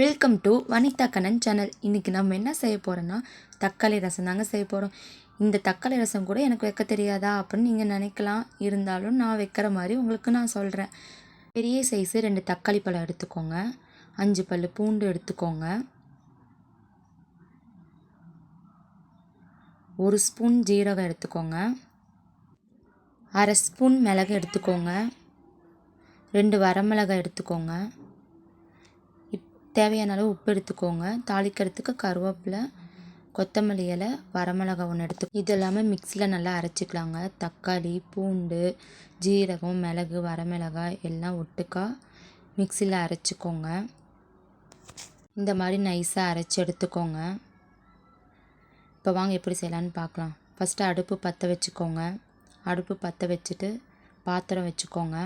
Welcome to Vanitha Kannan channel இன்றைக்கி நம்ம என்ன செய்ய போகிறோன்னா தக்காளி ரசம் தாங்க செய்ய போகிறோம் இந்த தக்காளி ரசம் கூட எனக்கு வைக்க தெரியாதா அப்படின்னு நீங்கள் நினைக்கலாம். இருந்தாலும் நான் வைக்கிற மாதிரி உங்களுக்கு நான் சொல்கிறேன் பெரிய சைஸு ரெண்டு தக்காளி பழம் எடுத்துக்கோங்க. அஞ்சு பல் பூண்டு எடுத்துக்கோங்க. ஒரு ஸ்பூன் ஜீரகம் எடுத்துக்கோங்க. அரை ஸ்பூன் மிளகு எடுத்துக்கோங்க. ரெண்டு வரமிளகாய் எடுத்துக்கோங்க. தேவையான அளவு உப்பு எடுத்துக்கோங்க. தாளிக்கிறதுக்கு கருவேப்பிலை கொத்தமல்லி இலை வரமிளகா ஒன்று எடுத்து இது எல்லாமே மிக்சியில் நல்லா அரைச்சிக்கலாங்க. தக்காளி பூண்டு ஜீரகம் மிளகு வரமிளகாய் எல்லாம் ஒட்டுக்கா மிக்சியில் அரைச்சிக்கோங்க. இந்த மாதிரி நைஸாக அரைச்சி எடுத்துக்கோங்க. இப்போ வாங்க எப்படி செய்யலான்னு பார்க்கலாம் ஃபஸ்ட்டு அடுப்பு பற்ற வச்சுக்கோங்க. அடுப்பு பற்ற வச்சுட்டு பாத்திரம் வச்சுக்கோங்க.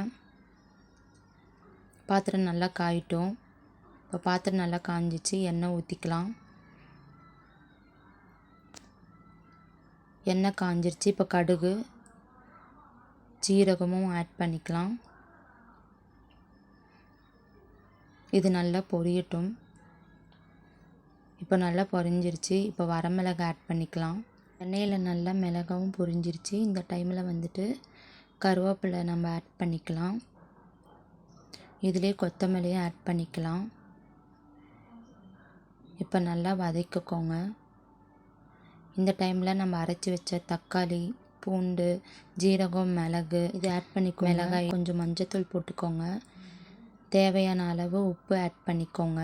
பாத்திரம் நல்லா காயிட்டும். இப்போ பாத்திரம் நல்லா காஞ்சிச்சு எண்ணெய் ஊற்றிக்கலாம் எண்ணெய் காஞ்சிருச்சு இப்போ கடுகு ஜீரகமும் ஆட் பண்ணிக்கலாம். இது நல்லா பொரியட்டும். இப்போ நல்லா பொரிஞ்சிருச்சு இப்போ வரமிளகாய் ஆட் பண்ணிக்கலாம். எண்ணெயில் நல்லா மிளகாவும் பொரிஞ்சிருச்சு இந்த டைமில் வந்துட்டு கருவேப்பிலை நம்ம ஆட் பண்ணிக்கலாம். இதிலே கொத்தமல்லியும் ஆட் பண்ணிக்கலாம். இப்போ நல்லா வதக்கிக்கோங்க. இந்த டைமில் நம்ம அரைச்சி வச்ச தக்காளி பூண்டு ஜீரகம் மிளகு இது ஆட் பண்ணிக்கோ மிளகாய். கொஞ்சம் மஞ்சத்தூள் போட்டுக்கோங்க. தேவையான அளவு உப்பு ஆட் பண்ணிக்கோங்க.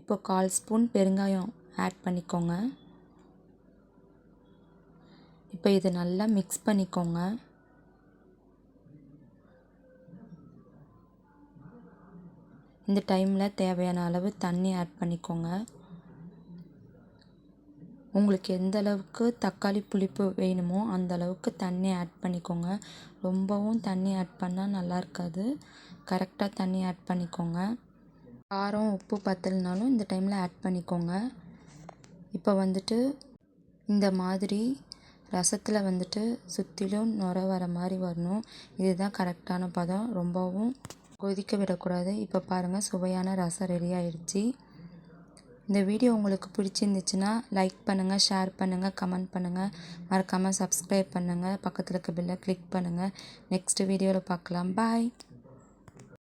இப்போ கால் ஸ்பூன் பெருங்காயம் ஆட் பண்ணிக்கோங்க. இப்போ இது நல்லா மிக்ஸ் பண்ணிக்கோங்க. இந்த டைமில் தேவையான அளவு தண்ணி ஆட் பண்ணிக்கோங்க. உங்களுக்கு எந்த அளவுக்கு தக்காளி புளிப்பு வேணுமோ அந்த அளவுக்கு தண்ணி ஆட் பண்ணிக்கோங்க. ரொம்பவும் தண்ணி ஆட் பண்ணால் நல்லா இருக்காது. கரெக்டாக தண்ணி ஆட் பண்ணிக்கோங்க. காரம் உப்பு பத்தலைனாலும் இந்த டைமில் ஆட் பண்ணிக்கோங்க. இப்போ வந்துட்டு இந்த மாதிரி ரசத்தில் வந்துட்டு சுற்றிலும் நுர வர மாதிரி வரணும். இதுதான் கரெக்டான பதம். ரொம்பவும் கொதிக்க விடக்கூடாது. இப்போ பாருங்கள் சுவையான ரசம் ரெடி ஆயிடுச்சு. இந்த வீடியோ உங்களுக்கு பிடிச்சிருந்துச்சுன்னா லைக் பண்ணுங்கள் ஷேர் பண்ணுங்கள் கமெண்ட் பண்ணுங்கள் மறக்காமல் சப்ஸ்கிரைப் பண்ணுங்கள் பக்கத்தில் இருக்க பில்லை கிளிக் பண்ணுங்கள் நெக்ஸ்ட் வீடியோவில் பார்க்கலாம். பாய்